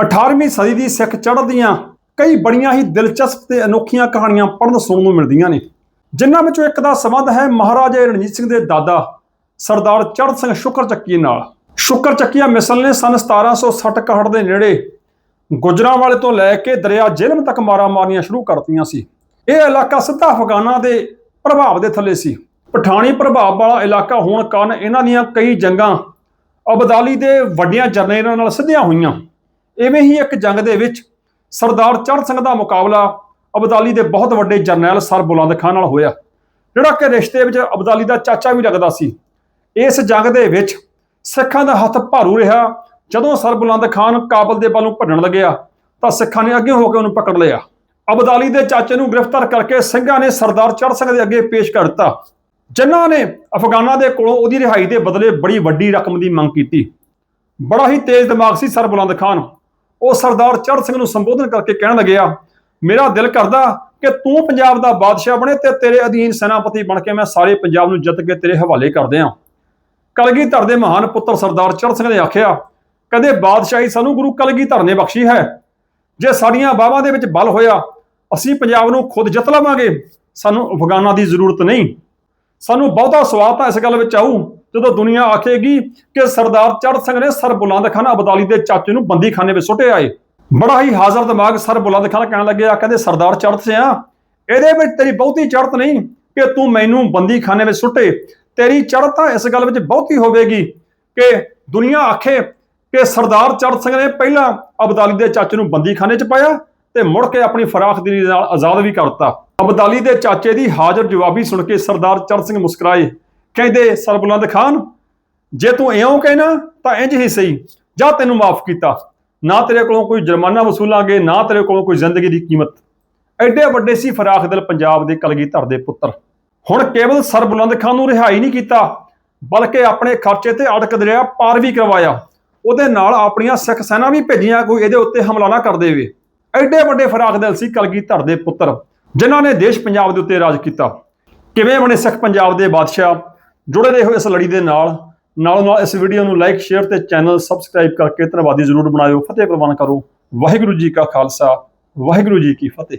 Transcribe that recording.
18ਵੀਂ ਸਦੀ ਦੀ ਸਿੱਖ ਚੜ੍ਹਦੀਆਂ ਕਈ ਬੜੀਆਂ ਹੀ ਦਿਲਚਸਪ ਤੇ ਅਨੋਖੀਆਂ ਕਹਾਣੀਆਂ ਪੜ੍ਹਨ ਸੁਣਨ ਨੂੰ ਮਿਲਦੀਆਂ ਨੇ। ਜਿਨ੍ਹਾਂ ਵਿੱਚੋਂ ਇੱਕ ਦਾ ਸੰਬੰਧ ਹੈ ਮਹਾਰਾਜਾ ਰਣਜੀਤ ਸਿੰਘ ਦੇ ਦਾਦਾ ਸਰਦਾਰ ਚੜ੍ਹ ਸਿੰਘ ਸ਼ੁਕਰ ਚੱਕੀਏ ਨਾਲ। ਸ਼ੁਕਰ ਚੱਕੀਆ ਮਿਸਲ ਨੇ ਸਨ 1760 61 ਦੇ ਨੇੜੇ ਗੁਜਰਾਂਵਾਲੇ ਤੋਂ ਲੈ ਕੇ ਦਰਿਆ ਜੇਲਮ ਤੱਕ ਮਾਰਾ ਮਾਰਨੀਆਂ ਸ਼ੁਰੂ ਕਰਤੀਆਂ ਸੀ। ਇਹ ਇਲਾਕਾ ਸਿੱਧਾ ਅਫਗਾਨਾਂ ਦੇ ਪ੍ਰਭਾਵ ਦੇ ਥੱਲੇ ਸੀ। ਪਠਾਣੀ ਪ੍ਰਭਾਵ ਵਾਲਾ ਇਲਾਕਾ ਹੋਣ ਕਾਰਨ ਇਹਨਾਂ ਦੀਆਂ ਕਈ ਜੰਗਾਂ ਅਬਦਾਲੀ ਦੇ ਵੱਡੀਆਂ ਜਰਨੈਲਾਂ ਨਾਲ ਸਿੱਧੀਆਂ ਹੋਈਆਂ। ਇਵੇਂ ਹੀ ਇੱਕ ਜੰਗ ਦੇ ਵਿੱਚ ਸਰਦਾਰ ਚੜ੍ਹ ਸਿੰਘ ਦਾ ਮੁਕਾਬਲਾ ਅਬਦਾਲੀ ਦੇ ਬਹੁਤ ਵੱਡੇ ਜਰਨੈਲ ਸਰ ਬੁਲੰਦ ਖਾਨ ਨਾਲ ਹੋਇਆ, ਜਿਹੜਾ ਕਿ ਰਿਸ਼ਤੇ ਵਿੱਚ ਅਬਦਾਲੀ ਦਾ ਚਾਚਾ ਵੀ ਲੱਗਦਾ ਸੀ। ਇਸ ਜੰਗ ਦੇ ਵਿੱਚ ਸਿੱਖਾਂ ਦਾ ਹੱਥ ਭਾਰੂ ਰਿਹਾ। ਜਦੋਂ ਸਰ ਬੁਲੰਦ ਖਾਨ ਕਾਬਲ ਦੇ ਵੱਲੋਂ ਭੱਜਣ ਲੱਗਿਆ, ਤਾਂ ਸਿੱਖਾਂ ਨੇ ਅੱਗੇ ਹੋ ਕੇ ਉਹਨੂੰ ਪਕੜ ਲਿਆ। ਅਬਦਾਲੀ ਦੇ ਚਾਚੇ ਨੂੰ ਗ੍ਰਿਫਤਾਰ ਕਰਕੇ ਸਿੰਘਾਂ ਨੇ ਸਰਦਾਰ ਚੜ੍ਹ ਸਿੰਘ ਦੇ ਅੱਗੇ ਪੇਸ਼ ਕਰ ਦਿੱਤਾ। ਜਿਨ੍ਹਾਂ ਨੇ ਅਫਗਾਨਾਂ ਦੇ ਕੋਲੋਂ ਉਹਦੀ ਰਿਹਾਈ ਦੇ ਬਦਲੇ ਬੜੀ ਵੱਡੀ ਰਕਮ ਦੀ ਮੰਗ ਕੀਤੀ। ਬੜਾ ਹੀ ਤੇਜ਼ ਦਿਮਾਗ ਸੀ ਸਰ ਬੁਲੰਦ ਖਾਨ। ਉਹ ਸਰਦਾਰ ਚੜ੍ਹ ਸਿੰਘ ਨੂੰ ਸੰਬੋਧਨ ਕਰਕੇ ਕਹਿਣ ਲੱਗਿਆ ਮੇਰਾ ਦਿਲ ਕਰਦਾ ਕਿ ਤੂੰ ਪੰਜਾਬ ਦਾ ਬਾਦਸ਼ਾਹ ਬਣੇ ਤੇ ਤੇਰੇ ਅਧੀਨ ਸੈਨਾਪਤੀ ਬਣ ਕੇ ਮੈਂ ਸਾਰੇ ਪੰਜਾਬ ਨੂੰ ਜਿੱਤ ਕੇ ਤੇਰੇ ਹਵਾਲੇ ਕਰ ਦਿਆਂ ਕਲਗੀਧਰ ਦੇ ਮਹਾਨ ਪੁੱਤਰ ਸਰਦਾਰ ਚੜ੍ਹ ਸਿੰਘ ਨੇ ਆਖਿਆ, ਕਦੇ ਬਾਦਸ਼ਾਹੀ ਸਾਨੂੰ ਗੁਰੂ ਕਲਗੀਧਰ ਨੇ ਬਖਸ਼ੀ ਹੈ? ਜੇ ਸਾਡੀਆਂ ਬਾਹਾਂ ਦੇ ਵਿੱਚ ਬਲ ਹੋਇਆ, ਅਸੀਂ ਪੰਜਾਬ ਨੂੰ ਖੁਦ ਜਿੱਤ ਲਵਾਂਗੇ। ਸਾਨੂੰ ਅਫਗਾਨਾਂ ਦੀ ਜ਼ਰੂਰਤ ਨਹੀਂ। ਸਾਨੂੰ ਬਹੁਤਾ ਸਵਾਦ ਤਾਂ ਇਸ ਗੱਲ ਵਿੱਚ ਆਊ ਜਦੋਂ ਦੁਨੀਆ ਆਖੇਗੀ ਕਿ ਸਰਦਾਰ ਚੜ ਸਿੰਘ ਨੇ ਸਰ ਬੁਲੰਦ ਖਾਨ ਅਬਦਾਲੀ ਦੇ ਚਾਚੇ ਨੂੰ ਬੰਦੀਖਾਨੇ ਵਿੱਚ ਸੁੱਟੇ ਆਏ ਬੜਾ ਹੀ ਹਾਜ਼ਰ ਦਿਮਾਗ ਸਰ ਬੁਲੰਦ ਖਾਨ ਕਹਿਣ ਲੱਗਿਆ ਕਹਿੰਦੇ ਸਰਦਾਰ ਚੜ੍ਹ ਸਿਆ ਇਹਦੇ ਵਿੱਚ ਤੇਰੀ ਬਹੁਤੀ ਚੜ੍ਹਤ ਨਹੀਂ ਕਿ ਤੂੰ ਮੈਨੂੰ ਬੰਦੀਖਾਨੇ ਵਿੱਚ ਸੁੱਟੇ। ਤੇਰੀ ਚੜ੍ਹਤ ਤਾਂ ਇਸ ਗੱਲ ਵਿੱਚ ਬਹੁਤੀ ਹੋਵੇਗੀ ਕਿ ਦੁਨੀਆ ਆਖੇ ਕਿ ਸਰਦਾਰ ਚੜ੍ਹ ਸਿੰਘ ਨੇ ਪਹਿਲਾਂ ਅਬਦਾਲੀ ਦੇ ਚਾਚੇ ਨੂੰ ਬੰਦੀਖਾਨੇ 'ਚ ਪਾਇਆ ਤੇ ਮੁੜ ਕੇ ਆਪਣੀ ਫਰਾਖ ਦਿਲੀ ਨਾਲ ਆਜ਼ਾਦ ਵੀ ਕਰਤਾ। ਅਬਦਾਲੀ ਦੇ ਚਾਚੇ ਦੀ ਹਾਜ਼ਰ ਜਵਾਬੀ ਸੁਣ ਕੇ ਸਰਦਾਰ ਚੜ੍ਹ ਸਿੰਘ ਮੁਸਕਰਾਏ। ਕਹਿੰਦੇ ਸਰਬੁਲੰਦ ਖਾਨ, ਜੇ ਤੂੰ ਇਉਂ ਕਹਿਣਾ ਤਾਂ ਇੰਜ ਹੀ ਸਹੀ, ਜਾਂ ਤੈਨੂੰ ਮਾਫ ਕੀਤਾ। ਨਾ ਤੇਰੇ ਕੋਲੋਂ ਕੋਈ ਜੁਰਮਾਨਾ ਵਸੂਲਾਂਗੇ ਨਾ ਤੇਰੇ ਕੋਲੋਂ ਕੋਈ ਜ਼ਿੰਦਗੀ ਦੀ ਕੀਮਤ। ਐਡੇ ਵੱਡੇ ਸੀ ਫਰਾਖ ਦਿਲ ਪੰਜਾਬ ਦੇ ਕਲਗੀਧਰ ਦੇ ਪੁੱਤਰ। ਹੁਣ ਕੇਵਲ ਸਰਬੁਲੰਦ ਖਾਨ ਨੂੰ ਰਿਹਾਈ ਨਹੀਂ ਕੀਤਾ, ਬਲਕਿ ਆਪਣੇ ਖਰਚੇ ਤੇ ਅੜਕ ਦਰਿਆ ਪਾਰ ਵੀ ਕਰਵਾਇਆ। ਉਹਦੇ ਨਾਲ ਆਪਣੀਆਂ ਸਿੱਖ ਸੈਨਾ ਵੀ ਭੇਜੀਆਂ, ਕੋਈ ਇਹਦੇ ਉੱਤੇ ਹਮਲਾ ਨਾ ਕਰ ਦੇਵੇ। ਐਡੇ ਵੱਡੇ ਫਰਾਖ ਦਿਲ ਸੀ ਕਲਗੀਧਰ ਦੇ ਪੁੱਤਰ, ਜਿਨ੍ਹਾਂ ਨੇ ਦੇਸ਼ ਪੰਜਾਬ ਦੇ ਉੱਤੇ ਰਾਜ ਕੀਤਾ। ਕਿਵੇਂ ਬਣੇ ਸਿੱਖ ਪੰਜਾਬ ਦੇ ਬਾਦਸ਼ਾਹ? ਜੁੜੇ ਰਹੋ ਇਸ ਲੜੀ ਦੇ ਨਾਲ। ਨਾਲੋਂ ਨਾਲ ਇਸ ਵੀਡੀਓ ਨੂੰ ਲਾਈਕ ਸ਼ੇਅਰ ਤੇ ਚੈਨਲ ਸਬਸਕ੍ਰਾਈਬ ਕਰਕੇ ਧੰਨਵਾਦੀ ਜ਼ਰੂਰ ਬਣਾਇਓ। ਫਤਿਹ ਪ੍ਰਵਾਨ ਕਰੋ। ਵਾਹਿਗੁਰੂ ਜੀ ਕਾ ਖਾਲਸਾ। ਵਾਹਿਗੁਰੂ ਜੀ ਕੀ ਫਤਿਹ।